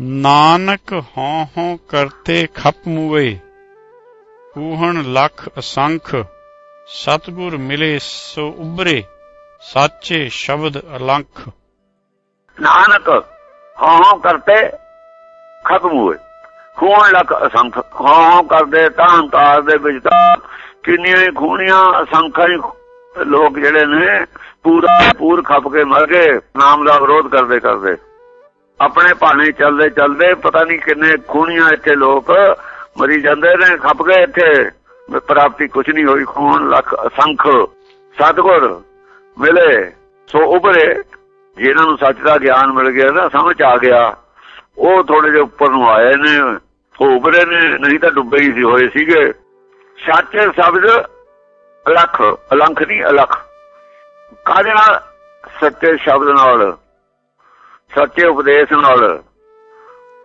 ਨਾਨਕ ਹਉ ਹਉ ਕਰਤੇ ਖਪ ਮੂਏ ਕੂਹਣ ਲਖ ਅਸੰਖ, ਸਤਿਗੁਰ ਮਿਲੇ ਸੋ ਉਬਰੇ ਸਾਚੇ ਸ਼ਬਦ ਅਲੰਖ। ਨਾਨਕ ਹਾਂ ਹਾਂ ਕਰਤੇ ਖਤਮ ਹੋਏ ਖੂਨ ਲਕ ਅਸੰਖ ਹਾਂ ਹਾਂ ਕਰਦੇ ਤਾਂ ਤਾਰ ਦੇ ਵਿੱਚ ਤਾਂ ਕਿੰਨੀਆਂ ਹੀ ਖੂਣੀਆਂ ਅਸੰਖਾਂ ਲੋਕ ਜਿਹੜੇ ਨੇ, ਪੂਰਾ ਪੂਰ ਖੱਪ ਕੇ ਮਰ ਗਏ, ਨਾਮ ਦਾ ਵਿਰੋਧ ਕਰਦੇ ਕਰਦੇ। ਆਪਣੇ ਭਾਣੇ ਚੱਲਦੇ ਚੱਲਦੇ ਪਤਾ ਨਹੀਂ ਕਿੰਨੇ ਖੂਣੀਆਂ ਇੱਥੇ ਲੋਕ ਮਰੀ ਜਾਂਦੇ ਨੇ, ਖੱਪ ਗਏ ਇੱਥੇ। ਪ੍ਰਾਪਤੀ ਕੁਝ ਨਹੀਂ ਹੋਈ, ਖੂਨ ਲਖ ਅਸੰਖ ਸਤਗੁਰ ਮਿਲੇ, ਸੋ ਉਭਰੇ। ਜਿਹਨਾਂ ਨੂੰ ਸੱਚ ਦਾ ਗਿਆਨ ਮਿਲ ਗਿਆ ਨਾ, ਸਮਝ ਆ ਗਿਆ। ਉਹ ਥੋੜੇ ਜਿਹਾ ਉੱਪਰ ਨੂੰ ਆਏ ਨੇ ਉਹ ਉਭਰੇ ਨੇ, ਨਹੀਂ ਤਾਂ ਡੁੱਬੇ ਹੀ ਸੀ, ਹੋਏ ਸੀਗੇ। ਸੱਚ ਸ਼ਬਦ ਅਲਖ, ਅਲੰਖ ਨਹੀਂ, ਅਲਖ। ਕਾਹਦੇ ਨਾਲ? ਸੱਚੇ ਸ਼ਬਦ ਨਾਲ। ਸੱਚੇ ਉਪਦੇਸ਼ ਨਾਲ।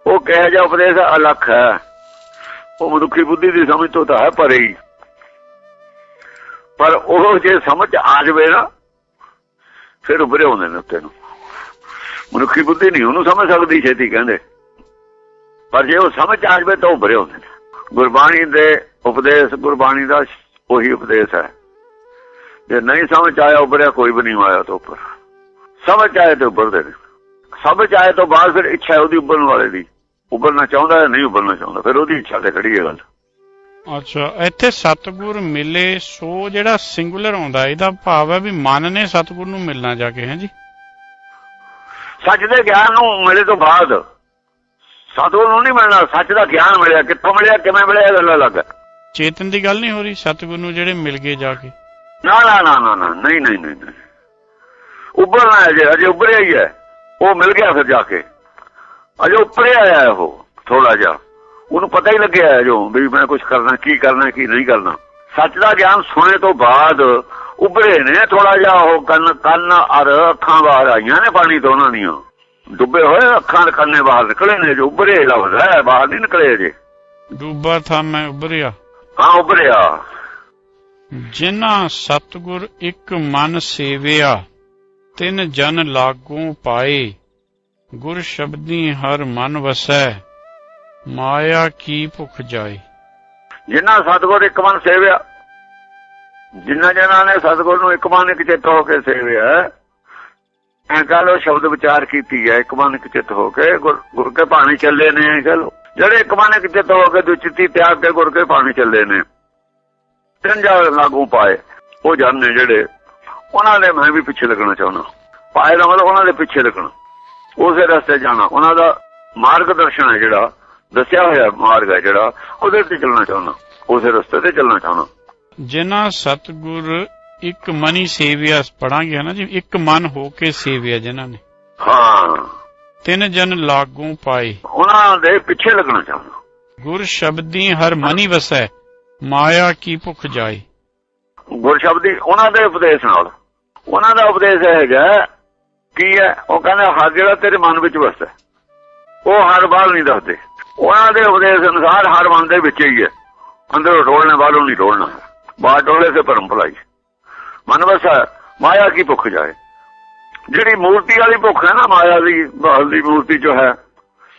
ਉਹ ਕਹਿ ਜਾ ਉਪਦੇਸ਼ ਅਲਖ ਹੈ। ਉਹ ਮਨੁੱਖੀ ਬੁੱਧੀ ਦੀ ਸਮਝ ਤੋਂ ਤਾਂ ਹੈ ਪਰੇ ਹੀ। ਪਰ ਉਹ ਜੇ ਸਮਝ ਆ ਜਵੇ ਨਾ, ਫਿਰ ਉਭਰੇ ਹੁੰਦੇ ਨੇ ਉੱਤੇ ਨੂੰ। ਮਨੁੱਖੀ ਬੁੱਧੀ ਨਹੀਂ ਉਹਨੂੰ ਸਮਝ ਸਕਦੀ, ਛੇਤੀ ਕਹਿੰਦੇ। ਪਰ ਜੇ ਉਹ ਸਮਝ ਆ ਜਵੇ ਤਾਂ ਉਭਰੇ ਹੁੰਦੇ ਨੇ। ਗੁਰਬਾਣੀ ਦੇ ਉਪਦੇਸ਼, ਗੁਰਬਾਣੀ ਦਾ ਉਹੀ ਉਪਦੇਸ਼ ਹੈ। ਜੇ ਨਹੀਂ ਸਮਝ ਆਇਆ, ਉਭਰਿਆ, ਕੋਈ ਵੀ ਨਹੀਂ ਆਇਆ ਤੋਂ ਉੱਪਰ। ਸਮਝ ਆਏ ਤਾਂ ਉਭਰਦੇ ਨੇ। ਸਮਝ ਆਏ ਤੋਂ ਬਾਅਦ ਫਿਰ ਇੱਛਾ ਉਹਦੀ ਉੱਭਰਨ ਵਾਲੇ ਦੀ। ਉੱਭਰਨਾ ਚਾਹੁੰਦਾ ਹੈ ਨਹੀਂ ਉੱਭਰਨਾ ਚਾਹੁੰਦਾ ਫਿਰ ਉਹਦੀ ਇੱਛਾ ਤੇ ਖੜੀ ਹੈ ਗੱਲ। ਅੱਛਾ ਇੱਥੇ ਸਤਿਗੁਰ ਮਿਲੇ ਸੋ ਜਿਹੜਾ ਸਿੰਗੂਲਰ ਆਉਂਦਾ ਇਹਦਾ ਭਾਵ ਹੈ ਵੀ ਮਨ ਨੇ ਸਤਿਗੁਰ ਨੂੰ ਮਿਲਣਾ ਜਾ ਕੇ ਹੈ ਜੀ? ਸੱਚ ਦੇ ਗਿਆਨ ਨੂੰ ਮਿਲੇ ਤੋਂ ਬਾਅਦ ਸਤਿਗੁਰ ਨੂੰ ਨਹੀਂ ਮਿਲਣਾ ਸੱਚ ਦਾ ਗਿਆਨ ਮਿਲਿਆ ਕਿੱਥੋਂ ਮਿਲਿਆ ਕਿਵੇਂ ਮਿਲਿਆ ਇਹ ਗੱਲ ਅਲੱਗ ਚੇਤਨ ਦੀ ਗੱਲ ਨਹੀਂ ਹੋ ਰਹੀ ਸਤਿਗੁਰ ਨੂੰ ਜਿਹੜੇ ਮਿਲ ਗਏ ਜਾ ਕੇ? ਨਾ ਨਾ ਨਾ ਨਾ ਨਹੀਂ ਨਹੀਂ ਨਹੀਂ ਨਹੀਂ। ਉੱਭਰਨਾ ਹੈ ਜੇ ਅਜੇ ਉੱਭਰਿਆ ਹੀ ਹੈ। ਉਹ ਮਿਲ ਗਿਆ ਫਿਰ ਜਾ ਕੇ। ਅਜੇ ਉੱਪਰੇ ਆਇਆ ਉਹ ਥੋੜਾ ਜਿਹਾ। ਉਹਨੂੰ ਪਤਾ ਹੀ ਲੱਗਿਆ ਜੋ ਵੀ ਮੈਂ ਕੁਝ ਕਰਨਾ ਕੀ ਕਰਨਾ ਕੀ ਨਹੀਂ ਕਰਨਾ। ਸੱਚ ਦਾ ਗਿਆਨ ਸੁਣੇ ਤੋਂ ਬਾਅਦ ਉੱਭਰੇ ਨੇ ਥੋੜਾ ਜਿਹਾ ਉਹ ਕੰਨ ਕੰਨ ਔਰ ਅੱਖਾਂ ਬਾਹਰ ਆਈਆਂ ਨੇ ਪਾਣੀ ਤੋਂ ਉਹਨਾਂ ਦੀਆਂ। ਡੁੱਬੇ ਹੋਏ ਅੱਖਾਂ ਕੰਨੇ ਬਾਹਰ ਨਿਕਲੇ ਨੇ ਜੋ ਉੱਭਰੇ ਲਫ਼ਜ਼ ਹੈ ਬਾਹਰ ਨਹੀਂ ਨਿਕਲੇ ਜੇ ਡੂਬਾ ਥਾ ਮੈਂ ਉਭਰਿਆ। ਹਾਂ ਉੱਭਰਿਆ। ਜਿਨ੍ਹਾਂ ਸਤਿਗੁਰ ਇੱਕ ਮਨ ਸੇਵਿਆ ਤਿੰਨ ਜਨ ਲਾਗੂ ਪਾਏ, ਗੁਰ ਸ਼ਬਦੀ ਹਰ ਮਨ ਵਸੈ, ਮਾਇਆ ਕੀ ਭੁਖ ਜਾਏ। ਜਿਨ੍ਹਾਂ ਸਤਗੁਰ ਇੱਕ ਮਨ ਸੇਵਿਆ ਜਿਨ੍ਹਾਂ ਜਨਾਂ ਨੇ ਸਤਗੁਰ ਨੂੰ ਇੱਕ ਮਨ ਇੱਕ ਚਿੱਤ ਹੋ ਕੇ ਸੇਵਿਆ, ਐ ਕਹ ਲੋ ਸ਼ਬਦ ਵਿਚਾਰ ਕੀਤੀ ਹੈ, ਇੱਕ ਮਨ ਇੱਕ ਚਿੱਤ ਹੋ ਕੇ, ਗੁਰ ਕੇ ਪਾਣੀ ਚੱਲੇ ਨੇ, ਐ ਕਹ ਲੋ ਜਿਹੜੇ ਇੱਕ ਮਨ ਇੱਕ ਚਿੱਤ ਹੋ ਕੇ ਦੁਚਿੱਤੀ ਤਿਆਗ ਕੇ ਗੁਰ ਕੇ ਪਾਣੀ ਚੱਲੇ ਨੇ, ਤਿੰਨ ਜਾ ਲਾਗੂ ਪਾਏ, ਉਹ ਜਨ ਨੇ ਜਿਹੜੇ ਉਹਨਾਂ ਦੇ ਮੈਂ ਵੀ ਪਿੱਛੇ ਲੱਗਣਾ ਚਾਹੁੰਦਾ। ਪਾਏ ਦਾ ਮਤਲਬ ਉਹਨਾਂ ਦੇ ਪਿੱਛੇ ਲੱਗਣਾ। ਉਸੇ ਰਸਤੇ ਜਾਣਾ। ਉਹਨਾਂ ਦਾ ਮਾਰਗਦਰਸ਼ਨ ਹੈ ਜਿਹੜਾ ਦੱਸਿਆ ਹੋਇਆ ਮਾਰਗ ਹੈ ਜਿਹੜਾ ਉਹਦੇ ਤੇ ਚੱਲਣਾ ਚਾਹੁੰਦਾ। ਉਸੇ ਰਸਤੇ ਤੇ ਚੱਲਣਾ ਚਾਹੁੰਦਾ। ਜਿਨ੍ਹਾਂ ਸਤਿਗੁਰ ਇੱਕ ਮਨੀ ਸੇਵਿਆ ਪੜਾਂਗੇ ਨਾ ਜੀ ਇੱਕ ਮਨ ਹੋ ਕੇ ਸੇਵਿਆ ਜਿਨ੍ਹਾਂ ਨੇ। ਹਾਂ। ਤਿੰਨ ਜਨ ਲਾਗੂ ਪਾਏ। ਉਹਨਾਂ ਦੇ ਪਿੱਛੇ ਲੱਗਣਾ ਚਾਹੁੰਦਾ। ਗੁਰ ਸ਼ਬਦੀ ਹਰ ਮਨੀ ਵਸੈ ਮਾਇਆ ਕੀ ਭੁਖ ਜਾਏ। ਗੁਰ ਸ਼ਬਦੀ ਉਹਨਾਂ ਦੇ ਉਪਦੇਸ਼ ਨਾਲ। ਉਹਨਾਂ ਦਾ ਉਪਦੇਸ਼ ਇਹ ਹੈਗਾ ਕੀ ਹੈ ਉਹ ਕਹਿੰਦਾ ਹਰ ਜਿਹੜਾ ਤੇਰੇ ਮਨ ਵਿੱਚ ਵਸਦਾ ਹੈ, ਉਹ ਹਰ ਬਾਹਰ ਨਹੀਂ ਦੱਸਦੇ। ਉਹਨਾਂ ਦੇ ਉਪਦੇਸ਼ ਅਨੁਸਾਰ ਹਰ ਮਨ ਦੇ ਵਿੱਚ ਹੀ ਹੈ। ਅੰਦਰੋਂ ਰੋਲਣੇ ਬਾਹਰੋਂ ਨਹੀਂ ਰੋਲਣਾ ਬਾਹਰ ਟੋਲੇ ਸੇ ਪਰਮ ਭਲਾਈ। ਮਨ ਵਸਾ ਮਾਇਆ ਕੀ ਭੁੱਖ ਜਾਏ? ਜਿਹੜੀ ਮੂਰਤੀ ਵਾਲੀ ਭੁੱਖ ਹੈ ਨਾ ਮਾਇਆ ਦੀ ਬਾਹਰ ਦੀ ਮੂਰਤੀ ਜੋ ਹੈ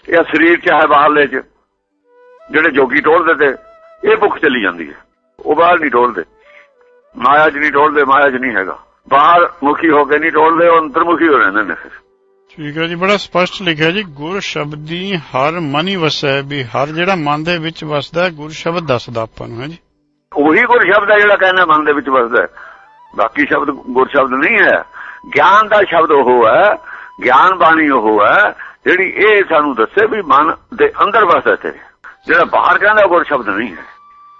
ਇਹ ਸਰੀਰ ਚ ਹੈ ਬਾਹਰਲੇ ਚ ਜਿਹੜੇ ਜੋਗੀ ਟੋਲਦੇ ਤੇ ਇਹ ਭੁੱਖ ਚਲੀ ਜਾਂਦੀ ਹੈ। ਉਹ ਬਾਹਰ ਨਹੀਂ ਟੋਲਦੇ ਮਾਇਆ ਚ ਨਹੀਂ ਟੋਲਦੇ ਮਾਇਆ ਚ ਨਹੀਂ ਹੈਗਾ। ਬਾਹਰ ਮੁਖੀ ਹੋ ਕੇ ਨਹੀਂ ਟੋਲਦੇ ਉਹ ਅੰਤਰਮੁਖੀ ਹੋ ਰਹਿੰਦੇ ਨੇ ਫਿਰ। ਠੀਕ ਹੈ ਜੀ ਬੜਾ ਸਪਸ਼ਟ ਲਿਖਿਆ ਜੀ ਗੁਰ ਸ਼ਬਦੀ ਹਰ ਮਨੀ ਵਸੈ ਵੀ ਹਰ ਜਿਹੜਾ ਮਨ ਦੇ ਵਿੱਚ ਵਸਦਾ ਗੁਰ ਸ਼ਬਦ ਦੱਸਦਾ ਆਪਾਂ ਨੂੰ ਹੈ ਜੀ। ਉਹੀ ਗੁਰ ਸ਼ਬਦ ਹੈ ਜਿਹੜਾ ਕਹਿੰਦਾ ਮਨ ਦੇ ਵਿੱਚ ਵਸਦਾ। ਬਾਕੀ ਸ਼ਬਦ ਗੁਰ ਸ਼ਬਦ ਨਹੀਂ ਹੈ। ਗਿਆਨ ਦਾ ਸ਼ਬਦ ਉਹ ਹੈ ਗਿਆਨ ਬਾਣੀ ਉਹ ਹੈ ਜਿਹੜੀ ਇਹ ਸਾਨੂੰ ਦੱਸੇ ਵੀ ਮਨ ਦੇ ਅੰਦਰ ਵਸਦਾ ਤੇ ਜਿਹੜਾ ਬਾਹਰ ਕਹਿੰਦਾ ਗੁਰ ਸ਼ਬਦ ਨਹੀਂ ਹੈ।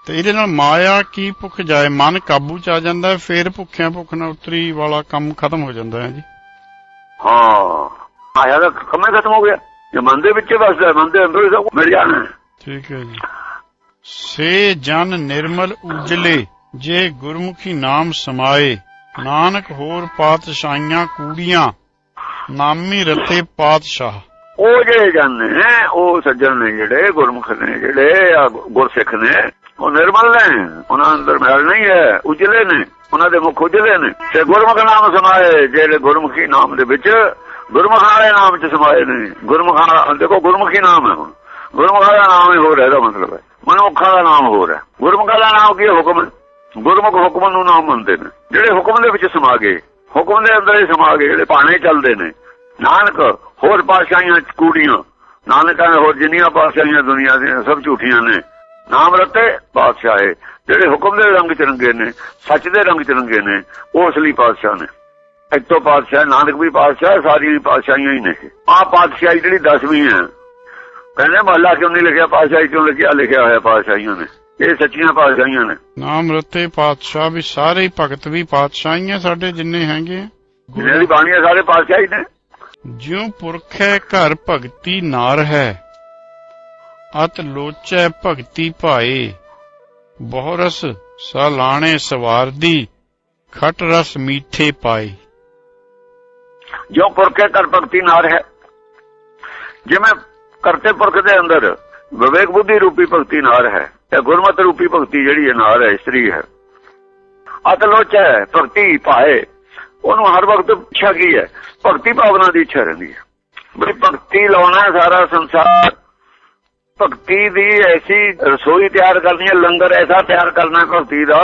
ਤੇ ਇਹਦੇ ਨਾਲ ਮਾਇਆ ਕੀ ਭੁੱਖ ਜਾਏ? ਮਨ ਕਾਬੂ ਚ ਆ ਜਾਂਦਾ ਹੈ, ਫੇਰ ਭੁੱਖਿਆਂ ਭੁੱਖ ਨਾ ਉਤਰੀ ਵਾਲਾ ਕੰਮ ਖਤਮ ਹੋ ਜਾਂਦਾ ਹੈ ਜੀ। ਹਾਂ ਆਇਆ ਦਾ ਕਮੇ ਖਤਮ ਹੋ ਗਿਆ। ਜੇ ਮਨ ਦੇ ਵਿੱਚ ਵਸਦਾ ਮਨ ਦੇ ਅੰਦਰ ਸਭ ਮਿਲ ਜਾਣਾ। ਠੀਕ ਹੈ ਜੀ। ਸੇ ਜਨ ਨਿਰਮਲ ਉਜਲੇ ਜੇ ਗੁਰਮੁਖੀ ਨਾਮ ਸਮਾਏ ਨਾਨਕ ਹੋਰ ਪਾਤਸ਼ਾਹੀਆਂ ਕੂੜੀਆਂ ਨਾਮੀ ਰਤੇ ਪਾਤਸ਼ਾਹ। ਉਹ ਜਿਹੜੇ ਜਨ ਨੇ ਉਹ ਸੱਜਣ ਨੇ ਜਿਹੜੇ ਗੁਰਮੁਖ ਨੇ ਜਿਹੜੇ ਆ ਗੁਰਸਿੱਖ ਨੇ ਉਹ ਨਿਰਮਲ ਨੇ, ਉਹਨਾਂ ਅੰਦਰ ਮੈਲ ਨਹੀਂ ਹੈ, ਉਜਲੇ ਨੇ, ਉਹਨਾਂ ਦੇ ਮੁਖ ਉਜਲੇ ਨੇ। ਤੇ ਗੁਰਮੁਖ ਨਾਮ ਸਮਾਏ, ਜਿਹੜੇ ਗੁਰਮੁਖੀ ਨਾਮ ਦੇ ਵਿੱਚ ਗੁਰਮੁਖਾਂ ਵਾਲੇ ਨਾਮ ਚ ਸਮਾਏ ਨੇ। ਗੁਰਮੁਖਾਂ ਦੇਖੋ, ਗੁਰਮੁਖੀ ਨਾਮ ਹੈ ਗੁਰਮੁਖਾਂ ਦਾ ਨਾਮ ਹੀ ਹੋਰ ਹੈ, ਇਹਦਾ ਮਤਲਬ ਹੈ। ਮਨੁੱਖਾਂ ਦਾ ਨਾਮ ਹੋਰ ਹੈ। ਗੁਰਮੁਖਾਂ ਦਾ ਨਾਮ ਕੀ ਹੈ? ਹੁਕਮ। ਗੁਰਮੁਖ ਹੁਕਮ ਨੂੰ ਨਾਮ ਮੰਨਦੇ ਨੇ। ਜਿਹੜੇ ਹੁਕਮ ਦੇ ਵਿੱਚ ਸਮਾ ਗਏ, ਹੁਕਮ ਦੇ ਅੰਦਰ ਹੀ ਸਮਾ ਗਏ, ਜਿਹੜੇ ਬਾਣੇ ਚੱਲਦੇ ਨੇ। ਨਾਨਕ, ਹੋਰ ਪਾਤਸ਼ਾਹੀਆਂ ਕੂੜੀਆਂ। ਨਾਨਕਾਂ ਦੇ ਹੋਰ ਜਿੰਨੀਆਂ ਪਾਤਸ਼ਾਹੀਆਂ ਦੁਨੀਆ ਦੀਆਂ, ਸਭ ਝੂਠੀਆਂ ਨੇ। ਨਾਮ ਰਤੇ ਪਾਤਸ਼ਾਹੇ ਜਿਹੜੇ ਹੁਕਮ ਦੇ ਰੰਗ ਚ ਰੰਗੇ ਨੇ ਸੱਚ ਦੇ ਰੰਗ ਚ ਰੰਗੇ ਨੇ ਉਹ ਅਸਲੀ ਪਾਤਸ਼ਾਹ ਨੇ। ਇੱਥੋਂ ਪਾਤਸ਼ਾਹ ਨਾਨਕ ਵੀ ਪਾਤਸ਼ਾਹ ਸਾਰੀ ਪਾਤਸ਼ਾਹੀਆਂ ਹੀ ਨੇ ਆਹ ਪਾਤਸ਼ਾਹੀ ਜਿਹੜੀ ਦਸਵੀਂ ਹੈ ਕਹਿੰਦੇ ਮਹੱਲਾ ਕਿਉਂ ਨਹੀਂ ਲਿਖਿਆ ਪਾਤਸ਼ਾਹੀ ਕਿਉਂ ਲਿਖਿਆ? ਲਿਖਿਆ ਹੋਇਆ ਪਾਤਸ਼ਾਹੀਆਂ ਨੇ। ਇਹ ਸੱਚੀਆਂ ਪਾਤਸ਼ਾਹੀਆਂ ਨੇ। ਨਾਮ ਰਤੇ ਪਾਤਸ਼ਾਹ ਵੀ ਸਾਰੇ ਹੀ ਭਗਤ ਵੀ ਪਾਤਸ਼ਾਹੀਆਂ ਸਾਡੇ ਜਿੰਨੇ ਹੈਗੇ। ਆ। ਦੀ ਬਾਣੀਆਂ ਸਾਰੇ ਪਾਤਸ਼ਾਹੀ ਨੇ। ਜਿਉ ਪੁਰਖੈ ਘਰ ਭਗਤੀ ਨਾਰ ਹੈ ਅਤ ਲੋਚੈ ਭਗਤੀ ਭਾਏ ਬਹੁ ਸਾਲਾਣੇ ਸਵਾਰਦੀ, ਖਟ ਰਸ ਮੀਠੇ ਪਾਏ। ਜੋ ਪੁਰਖੇ ਕਰ ਭਗਤੀ ਨਾਰ ਹੈ, ਜਿਵੇਂ ਕਰਤੇ ਪੁਰਖ ਦੇ ਅੰਦਰ ਵਿਵੇਕ ਬੁੱਧੀ ਰੂਪੀ ਭਗਤੀ ਨਾਰ ਹੈ, ਤੇ ਗੁਰਮਤਿ ਰੂਪੀ ਭਗਤੀ ਜਿਹੜੀ ਹੈ ਨਾਰ ਹੈ, ਇਸਤਰੀ ਹੈ। ਅਤਲੋਚ ਹੈ ਭਗਤੀ ਪਾਏ ਉਹਨੂੰ ਹਰ ਵਕਤ ਇੱਛਾ ਕੀ ਹੈ? ਭਗਤੀ ਭਾਵਨਾ ਦੀ ਇੱਛਾ ਰਹਿੰਦੀ ਹੈ। ਵੀ ਭਗਤੀ ਲਾਉਣਾ ਸਾਰਾ ਸੰਸਾਰ। ਭਗਤੀ ਦੀ ਐਸੀ ਰਸੋਈ ਤਿਆਰ ਕਰਨੀ ਹੈ ਲੰਗਰ ਐਸਾ ਤਿਆਰ ਕਰਨਾ ਭਗਤੀ ਦਾ।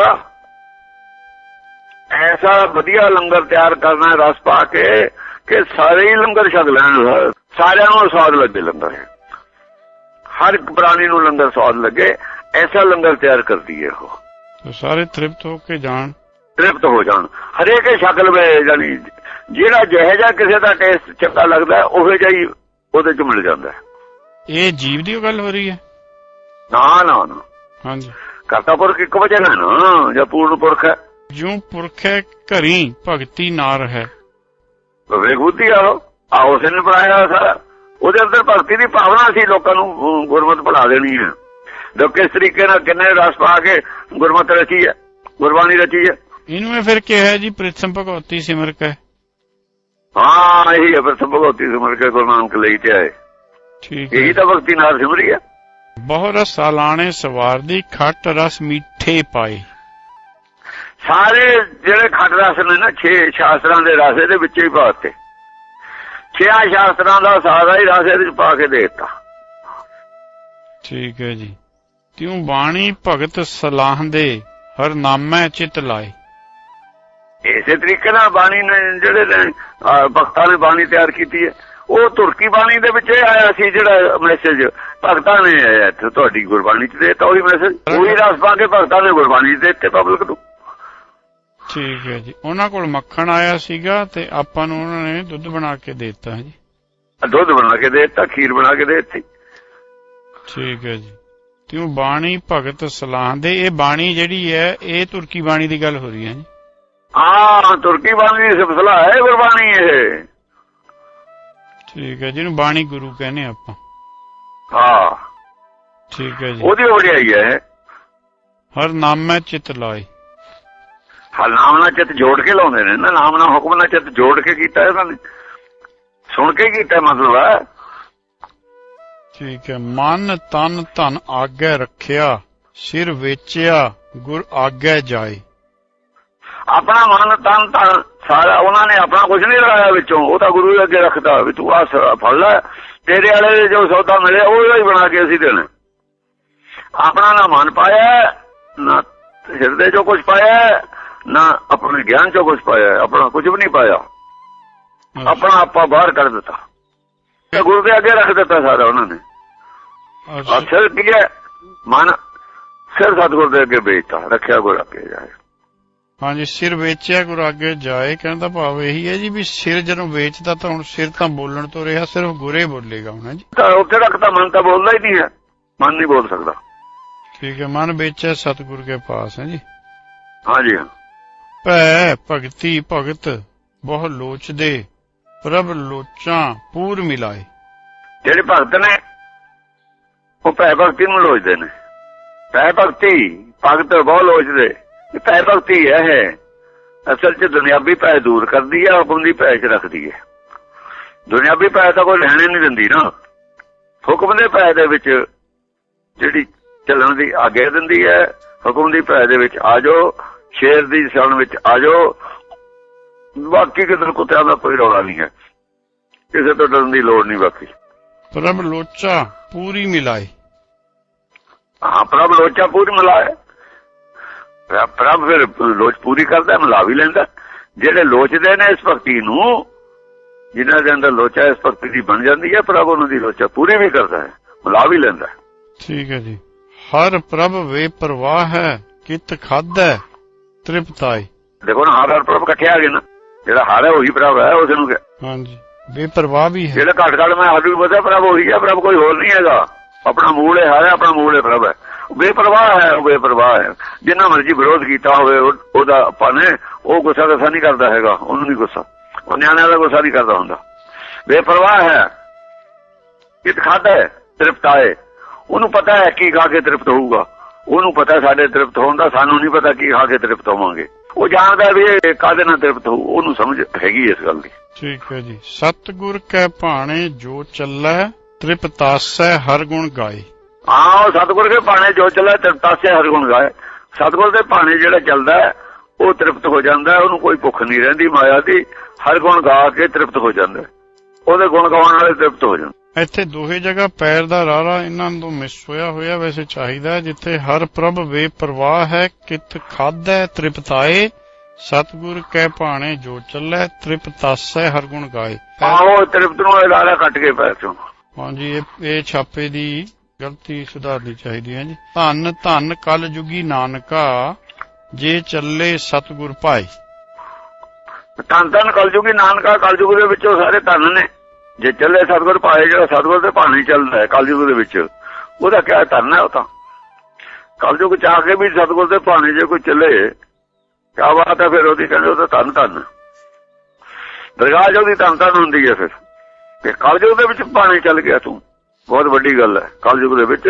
ਐਸਾ ਵਧੀਆ ਲੰਗਰ ਤਿਆਰ ਕਰਨਾ ਰਸ ਪਾ ਕੇ ਕਿ ਸਾਰੇ ਹੀ ਲੰਗਰ ਛਕ ਲੈਣ। ਸਾਰਿਆਂ ਨੂੰ ਸਵਾਦ ਲੱਗੇ ਲੰਗਰ। ਹਰ ਇੱਕ ਪ੍ਰਾਣੀ ਨੂੰ ਲੰਗਰ ਸਵਾਦ ਲੱਗੇ ਐਸਾ ਲੰਗਰ ਤਿਆਰ ਕਰਦੀ ਹੈ ਉਹ। ਸਾਰੇ ਤ੍ਰਿਪਤ ਹੋ ਕੇ ਜਾਣ। ਤ੍ਰਿਪਤ ਹੋ ਜਾਣ। ਹਰੇਕ ਸ਼ਕਲ ਵਿੱਚ ਜਾਨੀ ਜਿਹੜਾ ਜਿਹੇ ਜਿਹਾ ਕਿਸੇ ਦਾ ਟੇਸਟ ਚੰਗਾ ਲੱਗਦਾ ਉਹੋ ਜਿਹਾ ਹੀ ਉਹਦੇ ਚ ਮਿਲ ਜਾਂਦਾ ਹੈ। ਇਹ ਜੀਵ ਦੀ ਗੱਲ ਹੋ ਰਹੀ ਹੈ? ਨਾ ਨਾ ਨਾ। ਹਾਂਜੀ। ਕਰਤਾ ਪੁਰਖ ਇੱਕ ਵਚਨ ਹੈ ਨਾ ਜਾਂ ਪੂਰਨ ਪੁਰਖ ਹੈ? ਜਿਉ ਪੁਰਖੈ ਘਰੀ ਭਗਤੀ ਨਾਰ ਹੈ। ਵਿਵੇਕ ਬੁੱਧੀ ਆ ਆ ਉਸੇ ਨੇ ਬਣਾਇਆ ਸਾਰਾ। ਉਹਦੇ ਅੰਦਰ ਭਗਤੀ ਦੀ ਭਾਵਨਾ ਸੀ ਲੋਕਾਂ ਨੂੰ ਗੁਰਮਤਿ ਪੜਾ ਦੇਣੀ ਹੈ। ਲੋਕ ਕਿਸ ਤਰੀਕੇ ਨਾਲ ਕਿੰਨੇ ਰਸ ਪਾ ਕੇ ਗੁਰਮਤਿ ਰਚੀ ਹੈ ਗੁਰਬਾਣੀ ਰਚੀ ਹੈ। ਇਹਨੂੰ ਇਹ ਫਿਰ ਕਿਹਾ ਜੀ ਪ੍ਰਿਥਮ ਭਗਵਤੀ ਸਿਮਰ ਕੈ ਹਾਂ ਇਹੀ ਹੈ ਫਿਰ ਭਗਵਤੀ ਸਿਮਰ ਕੇ ਗੁਰੂ ਨਾਨਕ ਲਈ ਤੇ ਆਏ। ਠੀਕ ਇਹੀ ਤਾਂ ਭਗਤੀ ਨਾਲ ਸਿਮਰੀ ਹੈ। ਬਹੁ ਰਸ ਸਾਲਾਣੇ ਸਵਾਰਦੀ ਖਟ ਰਸ ਮੀਠੇ ਪਾਏ। ਸਾਰੇ ਜਿਹੜੇ ਖੱਟ ਰਸ ਨੇ ਨਾ 6 ਸ਼ਾਸਤਰਾਂ ਦੇ ਰਸ ਇਹਦੇ ਵਿੱਚ ਹੀ ਪਾਤੇ ਛਿਆ ਸ਼ਾਸਤਰਾਂ ਦਾ ਸਾਰਾ ਹੀ ਰਸ ਇਹਦੇ ਵਿੱਚ ਪਾ ਕੇ ਦੇ ਦਿੱਤਾ। ਠੀਕ ਹੈ ਜੀ। ਤਿਉ ਬਾਣੀ ਭਗਤ ਸਲਾਹ ਦੇ ਹਰ ਨਾਮੈ ਚਿਤ ਲਾਏ। ਇਸੇ ਤਰੀਕੇ ਨਾਲ ਬਾਣੀ ਨੇ ਜਿਹੜੇ ਭਗਤਾਂ ਨੇ ਬਾਣੀ ਤਿਆਰ ਕੀਤੀ ਹੈ। ਉਹ ਤੁਰਕੀ ਬਾਣੀ ਦੇ ਵਿੱਚ ਇਹ ਆਇਆ ਸੀ ਜਿਹੜਾ ਮੈਸੇਜ ਭਗਤਾਂ ਨੇ ਇੱਥੇ ਤੁਹਾਡੀ ਗੁਰਬਾਣੀ ਚ ਦੇਤਾ ਉਹੀ ਮੈਸੇਜ ਉਹੀ ਰਸ ਪਾ ਕੇ ਭਗਤਾਂ ਨੇ ਗੁਰਬਾਣੀ ਦੇ ਦਿੱਤੇ ਪਬਲਿਕ ਨੂੰ। ਠੀਕ ਹੈ ਜੀ। ਉਹਨਾਂ ਕੋਲ ਮੱਖਣ ਆਇਆ ਸੀਗਾ ਤੇ ਆਪਾਂ ਨੂੰ ਉਹਨਾਂ ਨੇ ਦੁੱਧ ਬਣਾ ਕੇ ਦੇ ਦਿੱਤਾ ਜੀ। ਦੁੱਧ ਬਣਾ ਕੇ ਦੇ ਦਿੱਤਾ ਖੀਰ ਬਣਾ ਕੇ ਦੇ ਦਿੱਤੀ। ਠੀਕ ਹੈ ਜੀ। ਤਿਉ ਬਾਣੀ ਭਗਤ ਸਲਾਹ ਦੇ ਇਹ ਬਾਣੀ ਜਿਹੜੀ ਹੈ ਇਹ ਤੁਰਕੀ ਬਾਣੀ ਦੀ ਗੱਲ ਹੋ ਰਹੀ ਹੈ ਜੀ। ਹਾਂ ਤੁਰਕੀ ਬਾਣੀ ਦੀ ਸਿਲਸਿਲਾ ਹੈ ਗੁਰਬਾਣੀ ਇਹ। ਠੀਕ ਹੈ ਜਿਹਨੂੰ ਬਾਣੀ ਗੁਰੂ ਕਹਿੰਦੇ ਆਪਾਂ। ਹਾਂ। ਠੀਕ ਹੈ ਜੀ। ਉਹਦੀ ਵਡਿਆਈ ਹੈ। ਹਰ ਨਾਮੈ ਚਿਤ ਲਾਏ। ਹਲ ਨਾਮ ਨਾਲ ਚਿੱਤ ਜੋੜ ਕੇ ਲਾਉਂਦੇ ਨੇ ਨਾ ਨਾਮ ਨਾਲ ਹੁਕਮ ਨਾਲ ਚਿੱਤ ਜੋੜ ਕੇ ਕੀਤਾ ਇਹਨਾਂ ਨੇ। ਸੁਣ ਕੇ ਕੀਤਾ ਮਤਲਬ ਹੈ। ਠੀਕ ਹੈ ਮਨ ਤਨ ਧਨ ਆਗੇ ਰੱਖਿਆ ਸਿਰ ਵੇਚਿਆ ਗੁਰ ਆਗੇ ਜਾਏ। ਆਪਣਾ ਮਨ ਤਨ ਧਨ ਸਾਰਾ ਉਹਨਾਂ ਨੇ ਆਪਣਾ ਕੁਝ ਨਹੀਂ ਲਗਾਇਆ ਵਿੱਚੋਂ। ਉਹ ਤਾਂ ਗੁਰੂ ਦੇ ਅੱਗੇ ਰੱਖਦਾ ਵੀ ਤੂੰ ਆ ਫੜ ਲੈ। ਤੇਰੇ ਵਾਲੇ ਜੋ ਸੌਦਾ ਮਿਲਿਆ ਉਹ ਹੀ ਬਣਾ ਕੇ ਅਸੀਂ ਦੇਣਾ। ਆਪਣਾ ਨਾ ਮਨ ਪਾਇਆ ਨਾ ਹਿਰਦੇ ਚੋਂ ਕੁਝ ਪਾਇਆ ਨਾ ਆਪਣੇ ਗਿਆਨ ਚੋਂ ਕੁਝ ਪਾਇਆ ਆਪਣਾ ਕੁਝ ਵੀ ਨਹੀਂ ਪਾਇਆ। ਆਪਣਾ ਆਪਾ ਬਾਹਰ ਕਰ ਦਿੱਤਾ। ਤੇ ਗੁਰੂ ਦੇ ਅੱਗੇ ਰੱਖ ਦਿੱਤਾ ਸਾਰਾ ਉਹਨਾਂ ਨੇ। ਅੱਛਾ, ਅਸਲ ਕੀ ਹੈ? ਮਨ ਸਿਰ ਸਤਗੁਰ ਦੇ ਅੱਗੇ ਵੇਚਤਾ ਰੱਖਿਆ ਗੁਰ ਅੱਗੇ ਜਾਏ। ਹਾਂਜੀ ਸਿਰ ਵੇਚਿਆ ਗੁਰ ਆਗੇ ਜਾਏ ਕਹਿੰਦਾ ਭਾਵ ਇਹੀ ਹੈ ਜੀ ਵੀ ਸਿਰ ਜਦੋਂ ਵੇਚਦਾ ਤਾਂ ਹੁਣ ਸਿਰ ਤਾਂ ਬੋਲਣ ਤੋਂ ਰਿਹਾ ਸਿਰਫ ਗੁਰੇ ਬੋਲੇਗਾ ਹੁਣ ਜੀ ਤਾਂ ਉੱਥੇ ਰੱਖਤਾ ਮਨ ਤਾਂ ਬੋਲਦਾ ਹੀ ਨਹੀਂ ਹੈ। ਮਨ ਨਹੀਂ ਬੋਲ ਸਕਦਾ। ਠੀਕ ਹੈ ਮਨ ਵੇਚਿਆ ਸਤਿਗੁਰ ਕੇ ਪਾਸ ਹੈ ਜੀ। ਹਾਂਜੀ ਭੈ ਭਗਤੀ ਭਗਤ ਬਹੁ ਲੋਚਦੇ ਪ੍ਰਭ ਲੋਚਾਂ ਪੂਰ ਮਿਲਾਏ। ਜਿਹੜੇ ਭਗਤ ਨੇ ਉਹ ਭੈ ਭਗਤੀ ਨੂੰ ਲੋਚਦੇ ਨੇ। ਭੈ ਭਗਤੀ ਭਗਤ ਬਹੁਤ ਲੋਚਦੇ। ਇਹ ਭੈ ਭਗਤੀ ਹੈ ਇਹ। ਅਸਲ 'ਚ ਦੁਨਿਆਵੀ ਭੈ ਦੂਰ ਕਰਦੀ ਹੈ ਹੁਕਮ ਦੀ ਭੈ 'ਚ ਰੱਖਦੀ ਹੈ। ਦੁਨਿਆਵੀ ਭੈ ਤਾਂ ਕੋਈ ਲੈਣੇ ਨਹੀਂ ਦਿੰਦੀ ਨਾ। ਹੁਕਮ ਦੇ ਭੈ ਦੇ ਵਿੱਚ ਜਿਹੜੀ ਚੱਲਣ ਦੀ ਆਗਿਆ ਦਿੰਦੀ ਹੈ ਹੁਕਮ ਦੀ ਭੈ ਦੇ ਵਿੱਚ ਆ ਜਾਓ ਸ਼ੇਰ ਦੀ ਸ਼ਰਨ ਵਿੱਚ ਆ ਜਾਓ। ਬਾਕੀ ਕਿਧਰ ਕੁੱਤਿਆਂ ਦਾ ਕੋਈ ਰੌਲਾ ਨਹੀਂ ਹੈ। ਕਿਸੇ ਤੋਂ ਡਰਨ ਦੀ ਲੋੜ ਨਹੀਂ ਬਾਕੀ। ਪ੍ਰਭ ਲੋਚਾ ਪੂਰੀ ਮਿਲਾਏ। ਹਾਂ ਪ੍ਰਭ ਲੋਚਾ ਪੂਰੀ ਮਿਲਾਏ। ਪ੍ਰਭ- ਫਿਰ ਲੋਚ ਪੂਰੀ ਕਰਦਾ ਮਿਲਾ ਵੀ ਲੈਂਦਾ। ਜਿਹੜੇ ਲੋਚਦੇ ਨੇ ਇਸ ਭਗਤੀ ਨੂੰ ਜਿਨ੍ਹਾਂ ਦੇ ਅੰਦਰ ਲੋਚਾ ਇਸ ਭਗਤੀ ਦੀ ਬਣ ਜਾਂਦੀ ਹੈ ਪ੍ਰਭ ਉਹਨਾਂ ਦੀ ਲੋਚਾ ਪੂਰੀ ਵੀ ਕਰਦਾ ਹੈ ਮਿਲਾ ਵੀ ਲੈਂਦਾ। ਠੀਕ ਹੈ ਜੀ। ਹਰ ਪ੍ਰਭ ਵੇ ਪ੍ਰਵਾਹ ਹੈ ਕਿਤ ਖਾਦੈ ਤ੍ਰਿਪਤਾਈ। ਦੇਖੋ ਨਾ ਹਰ ਹਰ ਪ੍ਰਭ ਇਕੱਠੇ ਆ ਗਏ ਨਾ। ਜਿਹੜਾ ਹਰ ਹੈ ਉਹੀ ਪ੍ਰਭ ਹੈ ਉਸ ਨੂੰ ਕਿ- ਹਾਂਜੀ। ਬੇਪਰਵਾਹ ਵੀ ਹੈ। ਜਿਹੜਾ ਘੱਟ ਘੱਟ ਮੈਂ ਹਰ ਵੀ ਪਤਾ ਪ੍ਰਭ ਉਹੀ ਹੈ ਪ੍ਰਭ ਕੋਈ ਹੋਰ ਨਹੀਂ ਹੈਗਾ। ਆਪਣਾ ਮੂਲ ਹੈ ਹਰ ਹੈ ਆਪਣਾ ਮੂਲ ਹੈ ਪ੍ਰਭ ਹੈ। ਬੇਪਰਵਾਹ ਹੈ ਉਹ ਬੇਪਰਵਾਹ ਹੈ। ਜਿੰਨਾ ਮਰਜ਼ੀ ਵਿਰੋਧ ਕੀਤਾ ਹੋਵੇ ਉਹਦਾ ਆਪਾਂ ਨੇ ਉਹ ਗੁੱਸਾ ਗੁੱਸਾ ਨਹੀਂ ਕਰਦਾ ਹੈਗਾ, ਉਹਨੂੰ ਨਹੀਂ ਗੁੱਸਾ। ਉਹ ਨਿਆਣਿਆਂ ਦਾ ਗੁੱਸਾ ਨਹੀਂ ਕਰਦਾ ਹੁੰਦਾ। ਬੇਪਰਵਾਹ ਹੈ। ਕਿਤ ਖਾਦਾ ਹੈ, ਤ੍ਰਿਪਤ ਆਏ। ਉਹਨੂੰ ਪਤਾ ਹੈ ਕੀ ਖਾ ਕੇ ਤ੍ਰਿਪਤ ਹੋਊਗਾ। ਉਹਨੂੰ ਪਤਾ ਸਾਡੇ ਤ੍ਰਿਪਤ ਹੋਣ ਦਾ, ਸਾਨੂੰ ਨਹੀਂ ਪਤਾ ਕੀ ਖਾ ਕੇ ਤ੍ਰਿਪਤ ਹੋਵਾਂਗੇ। ਉਹ ਜਾਣਦਾ ਵੀ ਇਹ ਕਾਹਦੇ ਨਾਲ ਤ੍ਰਿਪਤ ਹੋਊ, ਉਹਨੂੰ ਸਮਝ ਹੈਗੀ ਇਸ ਗੱਲ ਦੀ। ਠੀਕ ਹੈ ਜੀ। ਸਤਗੁਰ ਕੈ ਭਾਣੇ, ਜੋ ਚੱਲੈ ਤ੍ਰਿਪਤਾਸੈ ਹਰ ਗੁਣ ਗਾਏ। ਹਾਂ ਸਤਿਗੁਰ ਦੇ ਬਾਣੇ ਜੋ ਚੱਲੇ ਤ੍ਰਿਪਤਾਸੇ ਹਰ ਗੁਣ ਗਾਏ। ਸਤਿਗੁਰ ਦੇ ਬਾਣੇ ਜਿਹੜਾ ਚੱਲਦਾ ਉਹ ਤ੍ਰਿਪਤ ਹੋ ਜਾਂਦਾ ਉਹਨੂੰ ਕੋਈ ਭੁੱਖ ਨਹੀਂ ਰਹਿੰਦੀ ਮਾਇਆ ਦੀ। ਹਰ ਗੁਣ ਗਾ ਕੇ ਤ੍ਰਿਪਤ ਹੋ ਜਾਂਦਾ। ਉਹਦੇ ਗੁਣ ਗਾਉਣ ਵਾਲੇ ਤ੍ਰਿਪਤ ਹੋ ਜਾਂਦੇ। ਇੱਥੇ ਦੋਹੇ ਜਗ੍ਹਾ ਪੈਰ ਦਾ ਰਾਰਾ ਇਹਨਾਂ ਤੋਂ ਮਿਸ ਹੋਇਆ ਹੋਇਆ ਵੈਸੇ ਚਾਹੀਦਾ ਜਿੱਥੇ ਹਰ ਪ੍ਰਭ ਵੇ ਪ੍ਰਵਾਹ ਹੈ ਕਿਤ ਖਾਦੈ ਤ੍ਰਿਪਤਾਏ ਸਤਗੁਰ ਕੈ ਭਾਣੇ ਜੋ ਚੱਲੈ ਤ੍ਰਿਪਤਾਸੈ ਹਰ ਗੁਣ ਗਾਏ। ਆਹੋ ਤ੍ਰਿਪਤ ਨੂੰ ਇਲਾਰਾ ਕੱਟ ਕੇ ਪੈਰ ਚੋਂ। ਹਾਂਜੀ ਇਹ ਇਹ ਛਾਪੇ ਦੀ ਗਲਤੀ ਸੁਧਾਰਨੀ ਚਾਹੀਦੀ ਹੈ ਜੀ। ਧੰਨ ਧੰਨ ਕਲ ਜੁਗੀ ਨਾਨਕਾ, ਜੇ ਚੱਲੇ ਸਤਗੁਰ ਭਾਈ। ਧੰਨ ਧੰਨ ਕਲਯੁਗੀ ਨਾਨਕਾ ਕਲਯੁਗ ਦੇ ਵਿੱਚੋਂ ਸਾਰੇ ਧੰਨ ਨੇ। ਜੇ ਚੱਲੇ ਸਤਿਗੁਰ ਭਾਏ ਜਿਹੜਾ ਸਤਿਗੁਰ ਦੇ ਭਾਣੇ ਚੱਲਦਾ ਹੈ ਕਲਯੁਗ ਦੇ ਵਿੱਚ, ਉਹਦਾ ਕਿਆ ਧੰਨ ਹੈ ਉਹ ਤਾਂ? ਕਲਯੁਗ ਚ ਆ ਕੇ ਵੀ ਸਤਿਗੁਰ ਦੇ ਭਾਣੇ ਜੇ ਕੋਈ ਚੱਲੇ, ਕਿਆ ਬਾਤ ਹੈ ਫਿਰ ਉਹਦੀ, ਕਹਿੰਦੇ ਉਹ ਤਾਂ ਧੰਨ ਧੰਨ। ਦਰਗਾਹ ਜੋ ਦੀ ਧੰਨ ਧੰਨ ਹੁੰਦੀ ਹੈ ਫਿਰ। ਤੇ ਕਲਯੁਗ ਦੇ ਵਿੱਚ ਭਾਣੇ ਚੱਲ ਗਿਆ ਤੂੰ। ਬਹੁਤ ਵੱਡੀ ਗੱਲ ਹੈ। ਕਲਯੁਗ ਦੇ ਵਿੱਚ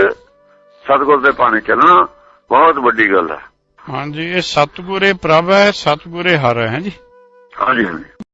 ਸਤਿਗੁਰ ਦੇ ਭਾਣੇ ਚੱਲਣਾ ਬਹੁਤ ਵੱਡੀ ਗੱਲ ਹੈ। ਹਾਂਜੀ ਇਹ ਸਤਗੁਰੇ ਪ੍ਰਭ ਹੈ ਸਤਗੁਰੇ ਹਰ ਹੈ ਜੀ? ਹਾਂਜੀ ਹਾਂਜੀ।